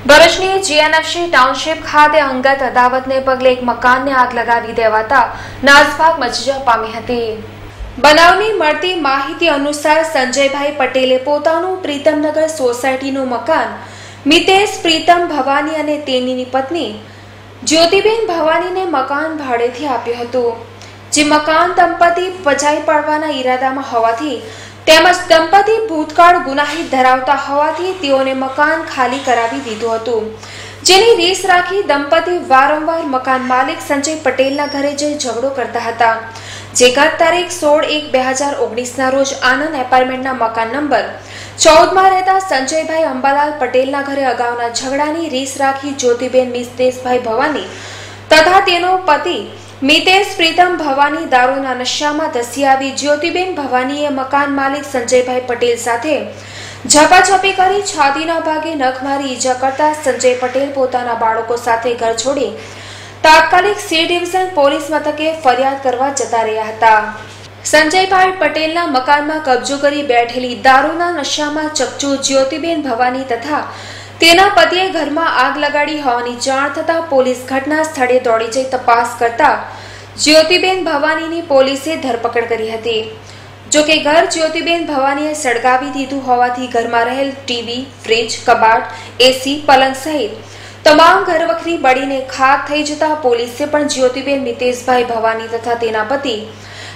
ભરૂચની GNFC township ખાતે અંગત અદાવતને પગલે એક મકાનને આગ લગાવી દેવાતા નાસભાગ મચી પામી હતી. બનાવની મળતી માહિતી અનુસાર સંજયભાઈ પટેલે પોતાનું પ્રીતમનગર સોસાયટીનું મકાન મિતેશ પ્રીતમ ભવાની અને તેની પત્ની જ્યોતિબેન ભવાનીને મકાન ભાડેથી આપ્યું હતું. જે મકાન દંપતી પચાઈ પાડવાના ઈરાદામાં હોવાથી તેમજ દંપતી ભૂતકાળ ગુનાહિત ધરાવતા હોવાથી તેઓને મકાન ખાલી કરાવી દીધું હતું. જેની રીસ રાખી દંપતી વારંવાર મકાન માલિક સંજય પટેલના ઘરે જઈ ઝઘડો કરતા હતા. જે ગત તારીખ સોળ એક બે હજાર ઓગણીસના રોજ આનંદ એપાર્ટમેન્ટના મકાન નંબર ચૌદમાં રહેતા સંજયભાઈ અંબાલાલ પટેલના ઘરે અગાઉના ઝઘડાની રીસ રાખી જ્યોતિબેન મિસ્તેશભાઈ ભવાની તથા તેનો પતિ મિતેશ પ્રીતમ ભવાની દારૂના નશામાં ધસી આવી જ્યોતિબેન ભવાનીએ મકાન માલિક સંજયભાઈ પટેલ સાથે ઝપાઝપી કરી છાતીના ભાગે નખ મારી ઈજા કરતા સંજય પટેલ પોતાના બાળકો સાથે ઘર છોડી તાત્કાલિક સી ડિવિઝન પોલીસ મથકે ફરિયાદ કરવા જતા રહ્યા હતા. સંજયભાઈ પટેલના મકાનમાં કબજો કરી બેઠેલી દારૂના નશામાં ચકચુ જ્યોતિબેન ભવાની તથા તેના પતિએ ઘરમાં આગ લગાડી હોવાની જાણ થતાં પોલીસ ઘટના સ્થળે દોડી જઈ તપાસ કરતા જ્યોતિબેન ભવાનીની પોલીસે ધરપકડ કરી હતી. જો કે ઘર જ્યોતિબેન ભવાનીએ સળગાવી દીધું હોવાથી ઘરમાં રહેલ ટીવી, ફ્રિજ, કબાટ એસી પલંગ સહિત તમામ ઘરવખરી બળીને ખાક થઈ જતા પોલીસે પણ જ્યોતિબેન મિતેશભાઈ ભવાની તથા તેના પતિ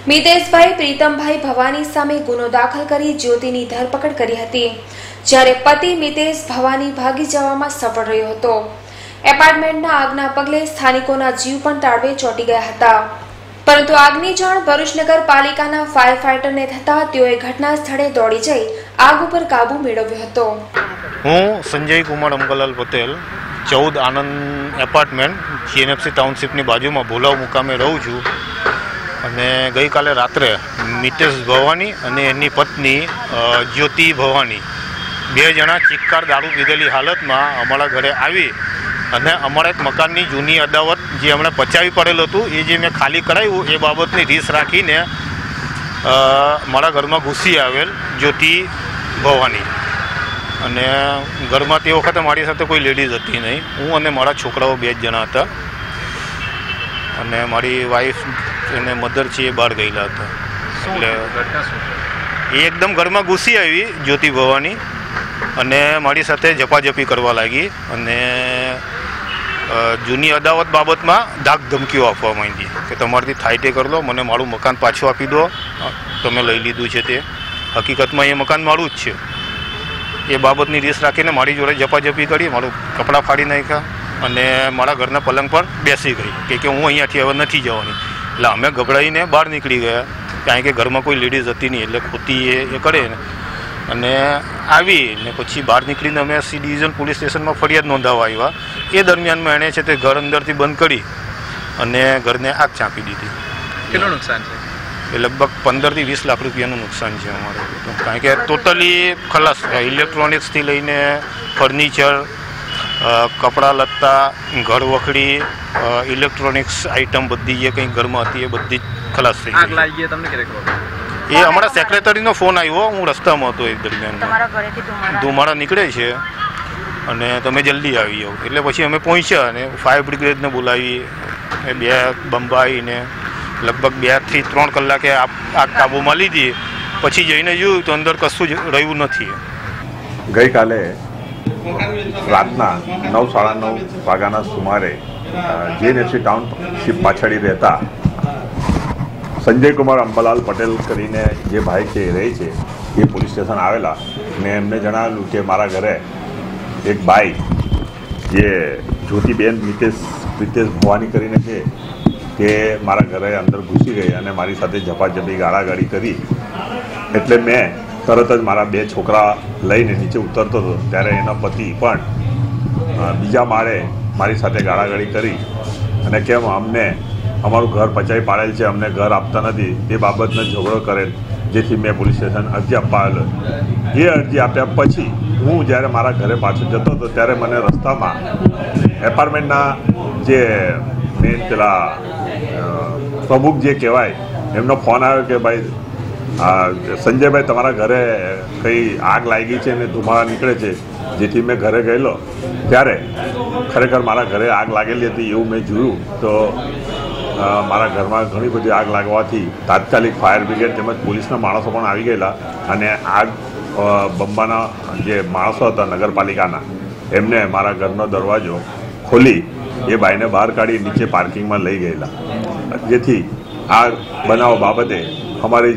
મિતેશભાઈ પ્રીતમભાઈ ભવાની સામે ગુનો દાખલ કરી જ્યોતિની ધરપકડ કરી હતી. જ્યારે પતિ મિતેશ ભવાની ભાગી જવામાં સફળ રહ્યો હતો. એપાર્ટમેન્ટના આગના પગલે સ્થાનિકોના જીવ પણ તાળવે ચોંટી ગયા હતા. પરંતુ આગની જાણ ભરૂચ નગરપાલિકાના ફાયર ફાઈટરને થતા તેઓએ ઘટના સ્થળે દોડી જઈ આગ ઉપર કાબુ મેળવ્યો હતો. હું સંજય કુમાર અંબલાલ પટેલ, ચૌદ આનંદ એપાર્ટમેન્ટ જીએનએફસી ટાઉનશીપની બાજુમાં ભોલાવ મુકામે રહું છું. અને ગઈકાલે રાત્રે મિતેશ ભવાની અને એની પત્ની જ્યોતિ ભવાની બે જણા ચિક્કાર દારૂ પીધેલી હાલતમાં અમારા ઘરે આવી અને અમારા એક મકાનની જૂની અદાવત જે હમણે પચાવી પડેલું હતું એ જે મેં ખાલી કરાવ્યું એ બાબતની રીસ રાખીને મારા ઘરમાં ઘૂસી આવેલ જ્યોતિ ભવાની. અને ઘરમાં તે વખતે મારી સાથે કોઈ લેડીઝ હતી નહીં. હું અને મારા છોકરાઓ બે જ જણા હતા. અને મારી વાઈફ અને મધર છે એ બહાર ગયેલા હતા. એટલે એ એકદમ ઘરમાં ઘૂસી આવી જ્યોતિ ભવાની. અને મારી સાથે જપાજપી કરવા લાગી અને જૂની અદાવત બાબતમાં ધાક ધમકીઓ આપવા માંડી કે તમારાથી થાય તે કરી લો, મને મારું મકાન પાછું આપી દો. તમે લઈ લીધું છે તે. હકીકતમાં એ મકાન મારું જ છે. એ બાબતની રીસ રાખીને મારી જોડે જપાજપી કરી, મારું કપડાં ફાડી નાખ્યા અને મારા ઘરના પલંગ પર બેસી ગઈ કે કે હું અહીંયાથી હવે નથી જવાની. એટલે અમે ગભરાઈને બહાર નીકળી ગયા. કારણ કે ઘરમાં કોઈ લેડીઝ હતી નહીં, એટલે ખોતી એ કરે ને. અને આવી ને પછી બહાર નીકળીને અમે સી ડિવિઝન પોલીસ સ્ટેશનમાં ફરિયાદ નોંધાવવા આવ્યા. એ દરમિયાનમાં એણે છે તે ઘર અંદરથી બંધ કરી અને ઘરને આગ ચાંપી દીધી. કેટલું નુકસાન છે? એ લગભગ પંદરથી વીસ લાખ રૂપિયાનું નુકસાન છે અમારે. કારણ કે ટોટલી ખલાસ ઇલેક્ટ્રોનિક્સથી લઈને ફર્નિચર કપડાં લત્તા ઘર વખડી ઇલેક્ટ્રોનિક્સ આઇટમ બધી જે કંઈ ઘરમાં હતી એ બધી જ ખલાસ થઈ આગ લાગી તમને ક્યારે ખબર પડી? એ અમારા સેક્રેટરીનો ફોન આવ્યો હું રસ્તામાં હતો એ દરમિયાન ધુમાડા? ધુમાડા નીકળે છે અને તમે જલ્દી આવી જાઓ. એટલે પછી અમે પહોંચ્યા અને ફાયર બ્રિગેડને બોલાવી એ બે બંબાઈને લગભગ બેથી ત્રણ કલાકે આ આગ કાબૂમાં લીધી. પછી જઈને જોયું તો અંદર કશું જ રહ્યું નથી. ગઈકાલે રાતના નવ સાડા નવ વાગ્યાના સુમારે જે ટાઉનશીપ પાછળ રહેતા સંજય કુમાર અંબાલાલ પટેલ કરીને જે ભાઈ છે, એ રહે છે, એ પોલીસ સ્ટેશન આવેલા ને એમને જણાવેલું કે મારા ઘરે એક બાઈ જે જ્યોતિબેન મિતેશ પ્રિતેશ ભવાની કરીને છે કે મારા ઘરે અંદર ઘૂસી ગઈ અને મારી સાથે ઝપાઝપી ગાળાગાળી કરી. એટલે મેં તરત જ મારા બે છોકરા લઈને નીચે ઉતરતો હતો. ત્યારે એના પતિ પણ બીજા માળે મારી સાથે ગાળાગાળી કરી અને કેમ અમને અમારું ઘર પચાવી પાડેલ છે, અમને ઘર આપતા નથી. તે બાબતનો ઝઘડો કરેલ જેથી મેં પોલીસ સ્ટેશન અરજી આપવા એ અરજી આપ્યા પછી હું જ્યારે મારા ઘરે પાછો જતો હતો, ત્યારે મને રસ્તામાં એપાર્ટમેન્ટના જે મેન પેલા પ્રમુખ જે કહેવાય, એમનો ફોન આવ્યો કે ભાઈ સંજયભાઈ, તમારા ઘરે કઈ આગ લાગી છે ને ધુમાડા નીકળે છે, જેથી મેં ઘરે ગયેલો. ત્યારે ખરેખર મારા ઘરે આગ લાગેલી હતી એવું મેં જોયું. તો મારા ઘરમાં ઘણી બધી આગ લાગવાથી તાત્કાલિક ફાયર બ્રિગેડ તેમજ પોલીસના માણસો પણ આવી ગયેલા અને આગ બંબાના જે માણસો હતા નગરપાલિકાના, એમને મારા ઘરનો દરવાજો ખોલી એ બાઈને બહાર કાઢી નીચે પાર્કિંગમાં લઈ ગયેલા. જેથી આ બનાવ બાબતે અમારી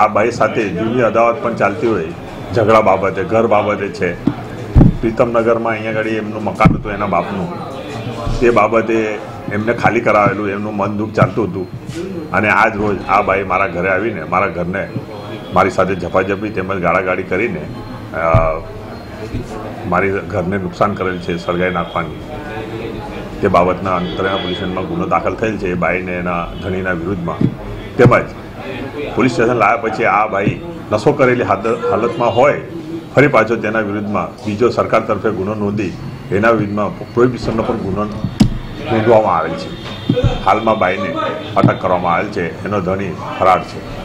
આ બાઈ સાથે જૂની અદાવત પણ ચાલતી હોય, ઝઘડા બાબતે, ઘર બાબતે છે. પ્રીતમનગરમાં અહીંયા આગળ એમનું મકાન હતું એના બાપનું. તે બાબતે એમને ખાલી કરાવેલું, એમનું મન દુઃખ ચાલતું હતું. અને આજ રોજ આ બાઈ મારા ઘરે આવીને, મારા ઘરને મારી સાથે ઝપાઝપી તેમજ ગાળાગાળી કરીને મારી ઘરને નુકસાન કરેલ છે, સળગાઈ નાખવાની. તે બાબતના અંતરેના પોલીસમાં ગુનો દાખલ થયેલ છે, એ બાઈને એના ધણીના વિરુદ્ધમાં. તેમજ પોલીસ સ્ટેશન લાવ્યા પછી આ ભાઈ નશો કરેલી હાલતમાં હોય, ફરી પાછો તેના વિરુદ્ધમાં બીજો સરકાર તરફે ગુનો નોંધી, એના વિરુદ્ધમાં પ્રોહિબિશનનો પણ ગુનો નોંધવામાં આવેલ છે. હાલમાં બાઈને અટક કરવામાં આવેલ છે. એનો ધણી ફરાર છે.